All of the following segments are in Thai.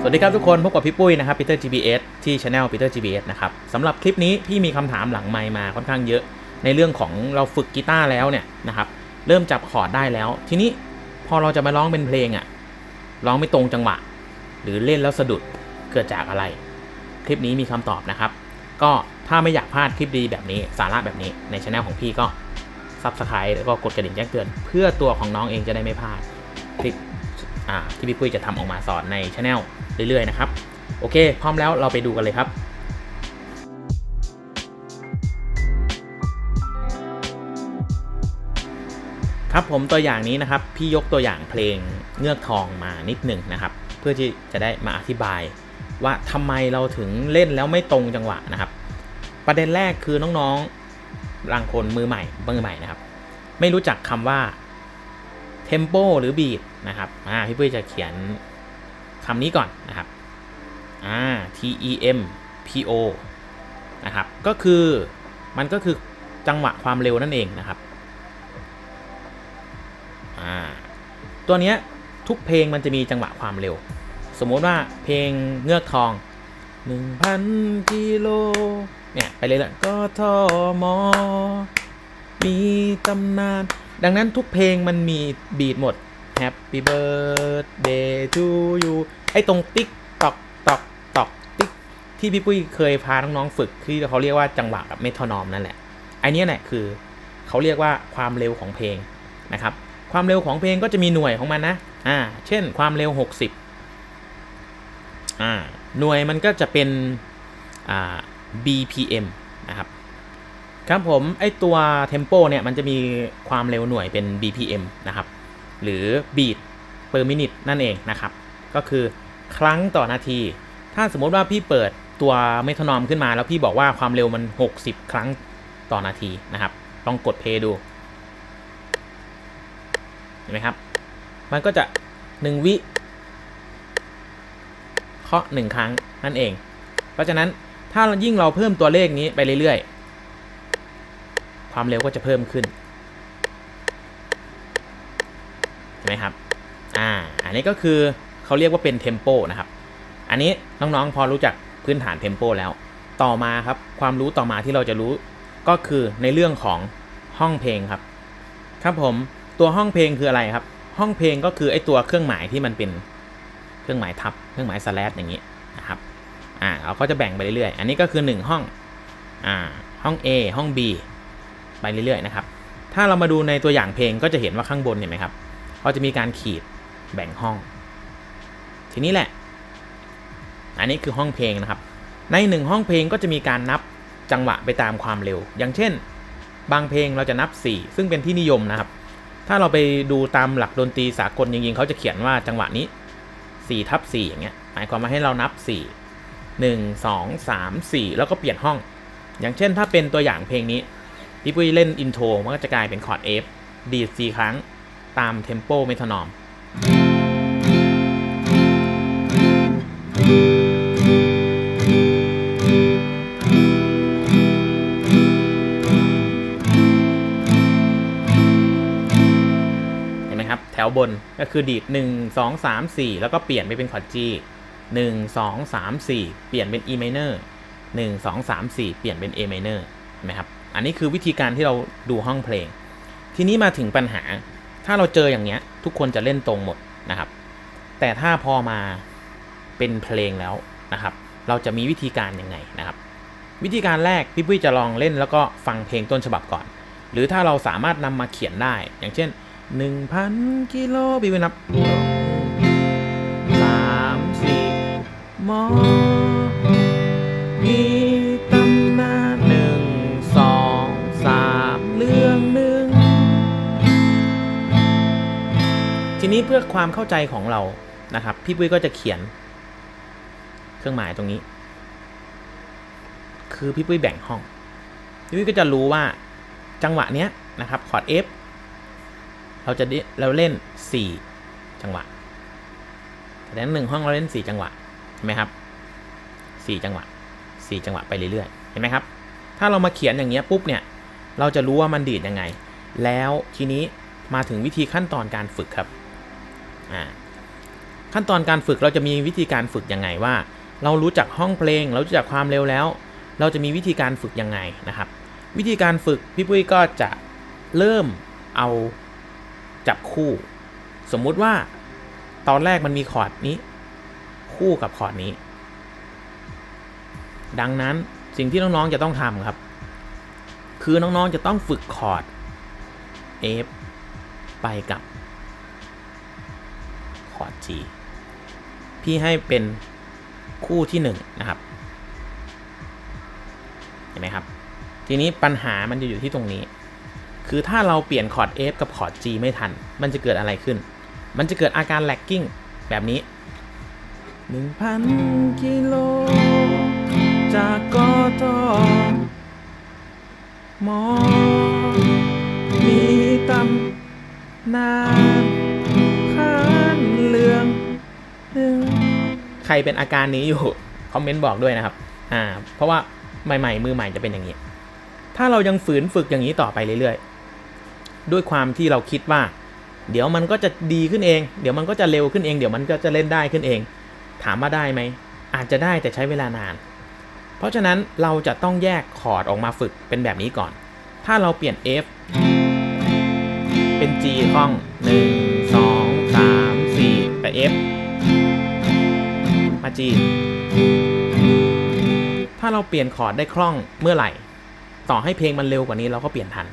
สวัสดีครับทุกคนพบกับพี่ปุ้ยนะครับ Peter GBS ที่ Channel Peter GBS นะครับสำหรับคลิปนี้พี่มีคำถามหลังไมมาค่อนข้างเยอะ ในเรื่องของเราฝึกกีตาร์แล้วเนี่ยนะครับเริ่มจับคอร์ดได้แล้ว ทีนี้พอเราจะมาร้องเป็นเพลงอะ่ะร้องไม่ตรงจังหวะ หรือเล่นแล้วสะดุดเกิดจากอะไร คลิปนี้มีคำตอบนะครับ ก็ถ้าไม่อยากพลาดคลิปดีแบบนี้สาระแบบนี้ในช anel ของพี่ก็ Subscribe แล้วก็กดกระดิ่งแจ้งเตือน เพื่อตัวของน้องเองจะได้ไม่พลาดคลิป ที่พี่ปุ้ยจะทำออกมาสอนในช anel เรื่อยๆนะครับ โอเค พร้อมแล้วเราไปดูกันเลยครับครับผมตัวอย่างนี้นะครับ พี่ยกตัวอย่างเพลงเงือกทองมานิดหนึ่งนะครับ เพื่อที่จะได้มาอธิบาย ว่าทำไมเราถึงเล่นแล้วไม่ตรงจังหวะนะครับ ประเด็นแรกคือน้องๆบางคนมือใหม่มือใหม่นะครับ ไม่รู้จักคำว่า tempo หรือ beat นะครับอ่าพี่ปุ้ยจะเขียนคำนี้ก่อนนะครับอ่า T E M P O นะครับก็คือมันก็คือจังหวะความเร็วนั่นเองนะครับอ่าตัวเนี้ยทุกเพลงมันจะมีจังหวะความเร็ว สมมติว่าเพลงเงือกทอง 1,000กิโลเนี่ยไปเลยละก็ทอมอมีตำนาน ดังนั้นทุกเพลงมันมีบีทหมด Happy birthday to you ไอ้ตรงติ๊กตอกตอกตอกติ๊กที่พี่ปุ้ยเคยพาน้องๆฝึกที่เขาเรียกว่าจังหวะกับเมทานอมนั่นแหละไอ้นี้ยแหละคือเขาเรียกว่าความเร็วของเพลงนะครับความเร็วของเพลงก็จะมีหน่วยของมันนะอ่าเช่นความเร็ว 60อ่าหน่วยมันก็จะเป็นอ่า BPM นะครับ ครับผมไอตัว Tempo เนี่ยมันจะมีความเร็วหน่วยเป็น BPM นะครับ หรือ beat per minute นั่นเองนะครับ ก็คือครั้งต่อนาที ถ้าสมมติว่าพี่เปิดตัวเมทานอมขึ้นมาแล้วพี่บอกว่าความเร็วมัน 60 ครั้งต่อนาทีนะครับ ลองกดเพย์ดูเห็นไหมครับ มันก็จะ 1 วิเคาะ1ครั้งนั่นเอง เพราะฉะนั้นถ้ายิ่งเราเพิ่มตัวเลขนี้ไปเรื่อยๆ ความเร็วก็จะเพิ่มขึ้นเห็นไหมครับ อ่า อันนี้ก็คือเขาเรียกว่าเป็นเทมโปนะครับ อันนี้น้องๆพอรู้จักพื้นฐานเทมโปแล้ว ต่อมาครับ ความรู้ต่อมาที่เราจะรู้ก็คือในเรื่องของห้องเพลงครับ ครับผม ตัวห้องเพลงคืออะไรครับ ห้องเพลงก็คือไอตัวเครื่องหมายที่มันเป็นเครื่องหมายทับ เครื่องหมายสแลชอย่างนี้นะครับ อ่า เราก็จะแบ่งไปเรื่อยๆ อันนี้ก็คือ 1 ห้อง อ่า ห้อง A ห้อง B ไปเรื่อยๆนะครับ ถ้าเรามาดูในตัวอย่างเพลงก็จะเห็นว่าข้างบนเห็นไหมครับเขาจะมีการขีดแบ่งห้อง ทีนี้แหละ อันนี้คือห้องเพลงนะครับ ในหนึ่งห้องเพลงก็จะมีการนับจังหวะไปตามความเร็ว อย่างเช่น บางเพลงเราจะนับ 4 ซึ่งเป็นที่นิยมนะครับ ถ้าเราไปดูตามหลักดนตรีสากลจริงๆเขาจะเขียนว่าจังหวะนี้4ทับ4อย่างเงี้ยหมายความว่าให้เรานับ 4 1 2 3 4 แล้วก็เปลี่ยนห้อง อย่างเช่นถ้าเป็นตัวอย่างเพลงนี้ พี่ปุ้ยเล่นอินโทรมันก็จะกลายเป็นคอร์ด F ดีด4ครั้งตามเทมโปเมทานอมเห็นไหมครับ แถวบนก็คือดีด 1 2 3 4 แล้วก็เปลี่ยนไปเป็นคอร์ด G 1 2 3 4 เปลี่ยนเป็น E minor 1 2 3 4 เปลี่ยนเป็น A minor เห็นไหมครับ อันนี้คือวิธีการที่เราดูห้องเพลง ทีนี้มาถึงปัญหา ถ้าเราเจออย่างเนี้ย ทุกคนจะเล่นตรงหมดนะครับ แต่ถ้าพอมาเป็นเพลงแล้วนะครับ เราจะมีวิธีการยังไงนะครับ วิธีการแรกพี่ปุ้ยจะลองเล่นแล้วก็ฟังเพลงต้นฉบับก่อน หรือถ้าเราสามารถนำมาเขียนได้ อย่างเช่น 1,000 กิโลพี่ปุ้ยนับสามสี่มอมี นี้เพื่อความเข้าใจของเรานะครับ พี่ปุ้ยก็จะเขียน เครื่องหมายตรงนี้ คือพี่ปุ้ยแบ่งห้องพี่ปุ้ยก็จะรู้ว่าจังหวะเนี้ยนะครับคอร์ด F เราจะเราเล่น 4 จังหวะแต่นั้นหนึ่งห้องเราเล่น 4 จังหวะเห็นไหมครับ 4 จังหวะ 4 จังหวะไปเรื่อยๆเห็นไหมครับ ถ้าเรามาเขียนอย่างเงี้ยปุ๊บเนี่ยเราจะรู้ว่ามันดีดยังไง แล้วทีนี้มาถึงวิธีขั้นตอนการฝึกครับ ขั้นตอนการฝึกเราจะมีวิธีการฝึกยังไงว่า เรารู้จักห้องเพลง เรารู้จักความเร็วแล้ว เราจะมีวิธีการฝึกยังไงนะครับ วิธีการฝึกพี่ปุ้ยก็จะเริ่มเอาจับคู่ สมมุติว่าตอนแรกมันมีคอร์ดนี้ คู่กับคอร์ดนี้ ดังนั้นสิ่งที่น้องๆจะต้องทำครับ คือน้องๆจะต้องฝึกคอร์ด F ไปกับ G พี่ให้เป็นคู่ที่ 1 นะครับ เห็นไหมครับ ทีนี้ปัญหามันจะอยู่ที่ตรงนี้ คือถ้าเราเปลี่ยนคอร์ด F กับคอร์ด G ไม่ทัน มันจะเกิดอะไรขึ้น มันจะเกิดอาการ lagging แบบนี้ 1,000 กิโล จากกทมมีตำนา รเป็นอาการนี้อยู่คอมเมนต์บอกด้วยนะครับอ่าเพราะว่าใหม่ๆ มือใหม่จะเป็นอย่างนี้ ถ้าเรายังฝืนฝึกอย่างนี้ต่อไปเรื่อยๆ ด้วยความที่เราคิดว่า เดี๋ยวมันก็จะดีขึ้นเอง เดี๋ยวมันก็จะเร็วขึ้นเอง เดี๋ยวมันก็จะเล่นได้ขึ้นเอง ถามว่าได้ไหม อาจจะได้แต่ใช้เวลานาน เพราะฉะนั้นเราจะต้องแยกคอร์ดออกมาฝึกเป็นแบบนี้ก่อน ถ้าเราเปลี่ยน F เป็น G คล่อง 1 2 3 4แต่ F า G ถ้าเราเปลี่ยนคอร์ดได้คล่องเมื่อไหร่ ต่อให้เพลงมันเร็วกว่านี้เราก็เปลี่ยนทัน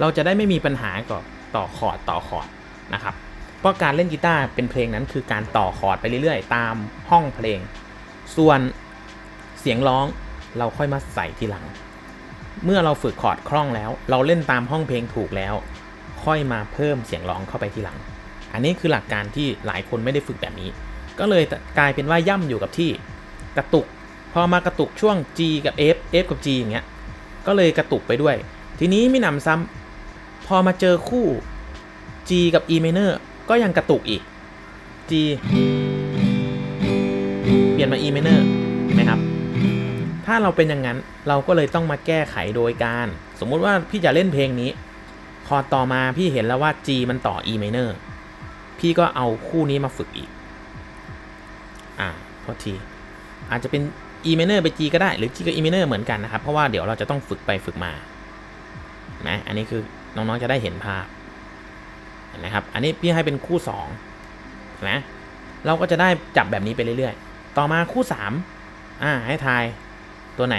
เราจะได้ไม่มีปัญหากับต่อคอร์ดต่อคอร์ดนะครับ เพราะการเล่นกีตาร์เป็นเพลงนั้นคือการต่อคอร์ดไปเรื่อยๆ ตามห้องเพลง ส่วนเสียงร้องเราค่อยมาใส่ทีหลัง เมื่อเราฝึกคอร์ดคล่องแล้ว เราเล่นตามห้องเพลงถูกแล้ว ค่อยมาเพิ่มเสียงร้องเข้าไปทีหลัง อันนี้คือหลักการที่หลายคนไม่ได้ฝึกแบบนี้ ก็เลยกลายเป็นว่าย่ำอยู่กับที่กระตุก พอมากระตุกช่วง G กับ F F กับ G อย่างเงี้ยก็เลยกระตุกไปด้วย ทีนี้ไม่หนำซ้ำพอมาเจอคู่ G กับ E minor ก็ยังกระตุกอีก G เปลี่ยนมา E minor นไหมครับ ถ้าเราเป็นอย่างนั้นเราก็เลยต้องมาแก้ไขโดยการ สมมุติว่าพี่จะเล่นเพลงนี้ คอต่อมาพี่เห็นแล้วว่า G มันต่อ E minor พี่ก็เอาคู่นี้มาฝึกอีก อ่าโทษทีอาจจะเป็น E minor ไป G ก็ได้ หรือ G กับ E minor เหมือนกันนะครับ เพราะว่าเดี๋ยวเราจะต้องฝึกไปฝึกมานไหมอันนี้คือน้องๆจะได้เห็นภาพนไหมครับ อันนี้พี่ให้เป็นคู่2นไหมเราก็จะได้จับแบบนี้ไปเรื่อยๆ ต่อมาคู่3อ่าให้ทายตัวไหน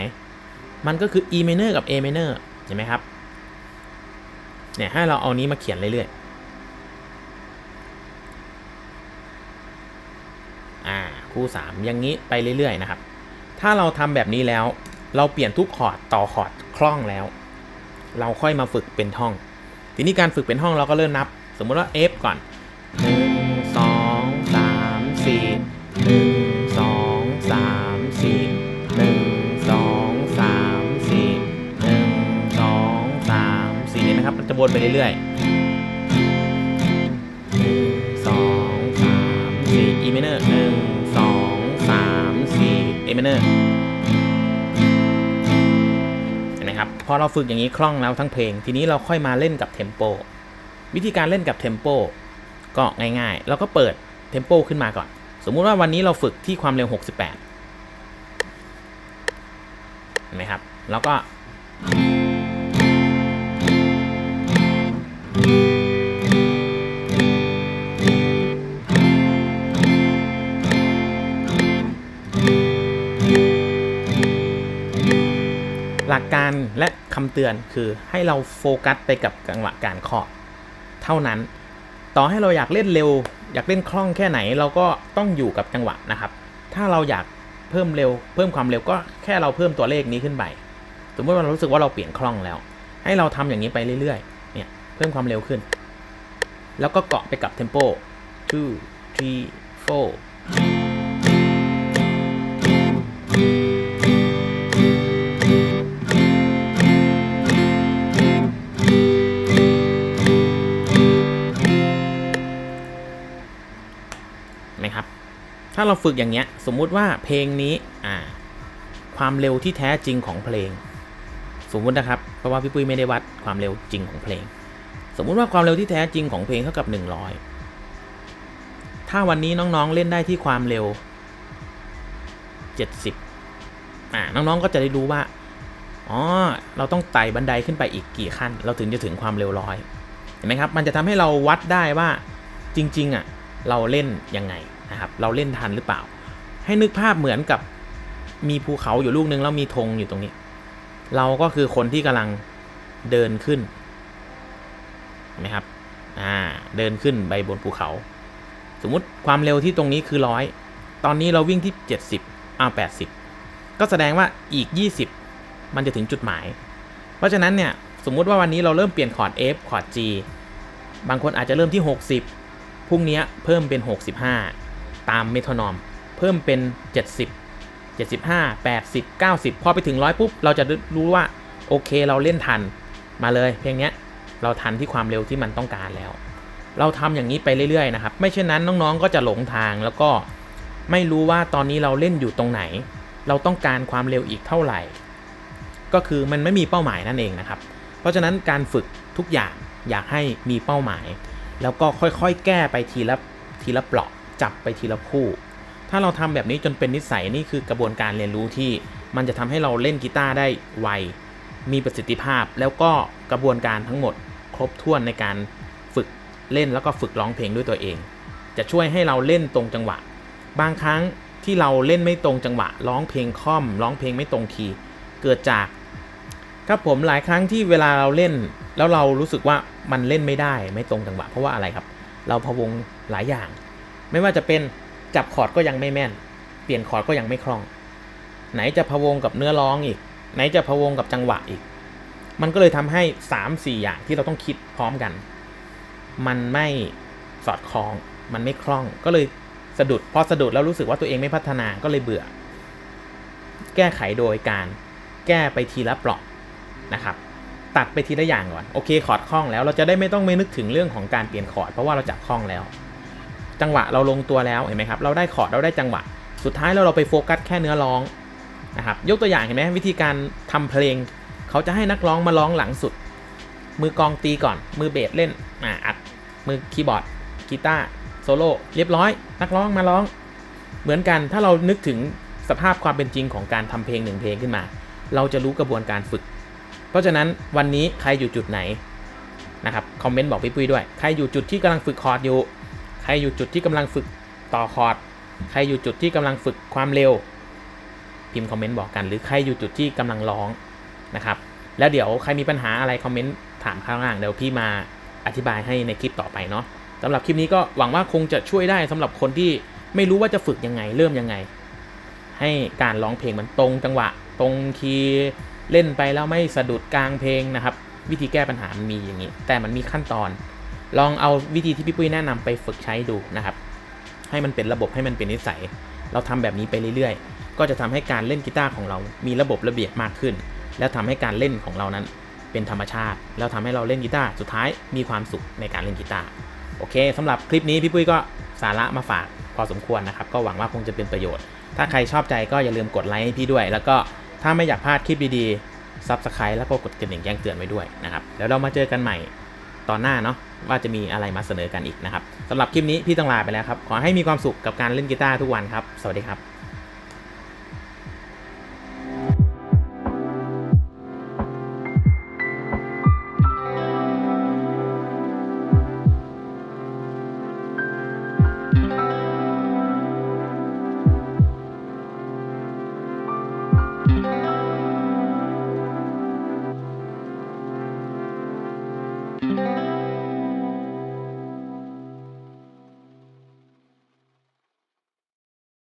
มันก็คือ E minor กับ A minor เห็นไหมครับเนี่ยให้เราเอานี้มาเขียนเรื่อยๆ อ่า คู่ 3 อย่างนี้ไปเรื่อยๆนะครับ ถ้าเราทำแบบนี้แล้ว เราเปลี่ยนทุกคอร์ดต่อคอร์ดคล่องแล้ว เราค่อยมาฝึกเป็นท่อง ทีนี้การฝึกเป็นห้องเราก็เริ่มนับ สมมุติว่า F ก่อน 1 2 3 4 1 2 3 4 1 2 3 4 1 2 3 4นะครับมันจะวนไปเรื่อยๆ1 2 3 4 E minor 1 A minor เห็นไหมครับพอเราฝึกอย่างนี้คล่องแล้วทั้งเพลง ทีนี้เราค่อยมาเล่นกับเทมโปวิธีการเล่นกับเทมโปก็ง่ายๆเราก็เปิดเทมโปขึ้นมาก่อน สมมุติว่าวันนี้เราฝึกที่ความเร็ว 68เห็นไหมครับ แล้วก็ กการและคำเตือนคือให้เราโฟกัสไปกับจังหวะการเคาะเท่านั้น ต่อให้เราอยากเล่นเร็ว อยากเล่นคล่องแค่ไหน เราก็ต้องอยู่กับจังหวะนะครับ ถ้าเราอยากเพิ่มเร็ว เพิ่มความเร็วก็แค่เราเพิ่มตัวเลขนี้ขึ้นไป สมมติว่าเรารู้สึกว่าเราเปลี่ยนคล่องแล้ว ให้เราทำอย่างนี้ไปเรื่อยๆ เนี่ยเพิ่มความเร็วขึ้น แล้วก็เกาะไปกับเทมโป two three four าเราฝึกอย่างเงี้ย สมมุติว่าเพลงนี้อ่าความเร็วที่แท้จริงของเพลง สมมุตินะครับ เพราะว่าพี่ปุ้ยไม่ได้วัดความเร็วจริงของเพลง สมมุติว่าความเร็วที่แท้จริงของเพลงเท่ากับ 100 ถ้าวันนี้น้องๆเล่นได้ที่ความเร็ว 70อ่าน้องๆก็จะได้รู้ว่าอ๋อเราต้องไต่บันไดขึ้นไปอีกกี่ขั้น เราถึงจะถึงความเร็วร้อยเห็นไหมครับ มันจะทำให้เราวัดได้ว่าจริงๆอะเราเล่นยังไง นะครับเราเล่นทันหรือเปล่า ให้นึกภาพเหมือนกับมีภูเขาอยู่ลูกนึงแล้วมีธงอยู่ตรงนี้ เราก็คือคนที่กำลังเดินขึ้นนไหมครับอ่าเดินขึ้นไปบนภูเขา สมมุติความเร็วที่ตรงนี้คือร้อยตอนนี้เราวิ่งที่ 70อ้าว80 ก็แสดงว่าอีก 20 มันจะถึงจุดหมาย เพราะฉะนั้นเนี่ยสมมุติว่าวันนี้เราเริ่มเปลี่ยนคอร์ด F คอร์ด G บางคนอาจจะเริ่มที่ 60พรุ่งนี้เพิ่มเป็น 65 ตามเมโทรนอม เพิ่มเป็น 70 75 80 90 พอไปถึงร้อยปุ๊บ เราจะรู้ว่า โอเคเราเล่นทันมาเลย เพลงเนี้ยเราทันที่ความเร็วที่มันต้องการแล้ว เราทำอย่างนี้ไปเรื่อยๆนะครับ ไม่เช่นนั้นน้องๆก็จะหลงทางแล้วก็ไม่รู้ว่าตอนนี้เราเล่นอยู่ตรงไหน เราต้องการความเร็วอีกเท่าไหร่ ก็คือมันไม่มีเป้าหมายนั่นเองนะครับ เพราะฉะนั้นการฝึกทุกอย่างอยากให้มีเป้าหมาย แล้วก็ค่อยๆ แก้ไปทีละทีละเปลาะ จับไปทีละคู่ ถ้าเราทำแบบนี้จนเป็นนิสัยนี่คือกระบวนการเรียนรู้ที่มันจะทำให้เราเล่นกีตาร์ได้ไว มีประสิทธิภาพ แล้วก็กระบวนการทั้งหมดครบถ้วนในการฝึกเล่นแล้วก็ฝึกร้องเพลงด้วยตัวเอง จะช่วยให้เราเล่นตรงจังหวะ บางครั้งที่เราเล่นไม่ตรงจังหวะ ร้องเพลงค่อม ร้องเพลงไม่ตรงคีย์เกิดจากครับผมหลายครั้งที่เวลาเราเล่น แล้วเรารู้สึกว่ามันเล่นไม่ได้ไม่ตรงจังหวะเพราะว่าอะไรครับ เราพะวงหลายอย่าง ไม่ว่าจะเป็นจับคอร์ดก็ยังไม่แม่น เปลี่ยนคอร์ดก็ยังไม่คล่อง ไหนจะพะวงกับเนื้อร้องอีก ไหนจะพะวงกับจังหวะอีก มันก็เลยทำให้ 3 4 อย่างที่เราต้องคิดพร้อมกัน มันไม่สอดคล้อง มันไม่คล่อง ก็เลยสะดุด พอสะดุดแล้วรู้สึกว่าตัวเองไม่พัฒนา ก็เลยเบื่อ แก้ไขโดยการแก้ไปทีละเปลาะนะครับ ตัดไปทีละอย่างก่อน โอเค คอร์ดคล่องแล้ว เราจะได้ไม่ต้องไม่นึกถึงเรื่องของการเปลี่ยนคอร์ด เพราะว่าเราจับคล่องแล้ว จังหวะเราลงตัวแล้วเห็นไหมครับเราได้คอร์ดเราได้จังหวะ สุดท้ายแล้วเราไปโฟกัสแค่เนื้อร้องนะครับยกตัวอย่างเห็นไหมวิธีการทำเพลง เขาจะให้นักร้องมาร้องหลังสุด มือกองตีก่อน มือเบสเล่นอ่าอัดมือคีย์บอร์ดกีตาร์โซโล่เรียบร้อย นักร้องมาร้อง เหมือนกันถ้าเรานึกถึงสภาพความเป็นจริงของการทำเพลงหนึ่งเพลงขึ้นมา เราจะรู้กระบวนการฝึก เพราะฉะนั้นวันนี้ใครอยู่จุดไหนนะครับคอมเมนต์บอกพี่ปุ้ยด้วย ใครอยู่จุดที่กำลังฝึกคอร์ดอยู่ ใครอยู่จุดที่กำลังฝึกต่อคอร์ด ใครอยู่จุดที่กำลังฝึกความเร็ว พิมพ์คอมเมนต์บอกกัน หรือใครอยู่จุดที่กำลังร้องนะครับ แล้วเดี๋ยวใครมีปัญหาอะไรคอมเมนต์ถามข้างล่างเดี๋ยวพี่มาอธิบายให้ในคลิปต่อไปเนาะสำหรับคลิปนี้ก็หวังว่าคงจะช่วยได้สำหรับคนที่ไม่รู้ว่าจะฝึกยังไงเริ่มยังไง ให้การร้องเพลงมันตรงจังหวะ ตรงคีย์เล่นไปแล้วไม่สะดุดกลางเพลงนะครับ วิธีแก้ปัญหามันมีอย่างนี้ แต่มันมีขั้นตอน ลองเอาวิธีที่พี่ปุ้ยแนะนำไปฝึกใช้ดูนะครับ ให้มันเป็นระบบให้มันเป็นนิสัย เราทำแบบนี้ไปเรื่อยๆ ก็จะทำให้การเล่นกีตาร์ของเรา มีระบบระเบียบมากขึ้น แล้วทำให้การเล่นของเรานั้นเป็นธรรมชาติ แล้วทำให้เราเล่นกีตาร์สุดท้ายมีความสุขในการเล่นกีตาร์โอเคสำหรับคลิปนี้พี่ปุ้ยก็สาระมาฝากพอสมควรนะครับ ก็หวังว่าคงจะเป็นประโยชน์ ถ้าใครชอบใจก็อย่าลืมกดไลค์ให้พี่ด้วย แล้วก็ถ้าไม่อยากพลาดคลิปดีๆ Subscribe แล้วก็กดกระดิ่งแจ้งเตือนไว้ด้วยนะครับ แล้วเรามาเจอกันใหม่ ตอนหน้าเนาะว่าจะมีอะไรมาเสนอกันอีกนะครับสำหรับคลิปนี้พี่ต้องลาไปแล้วครับ ขอให้มีความสุขกับการเล่นกีตาร์ทุกวันครับ สวัสดีครับ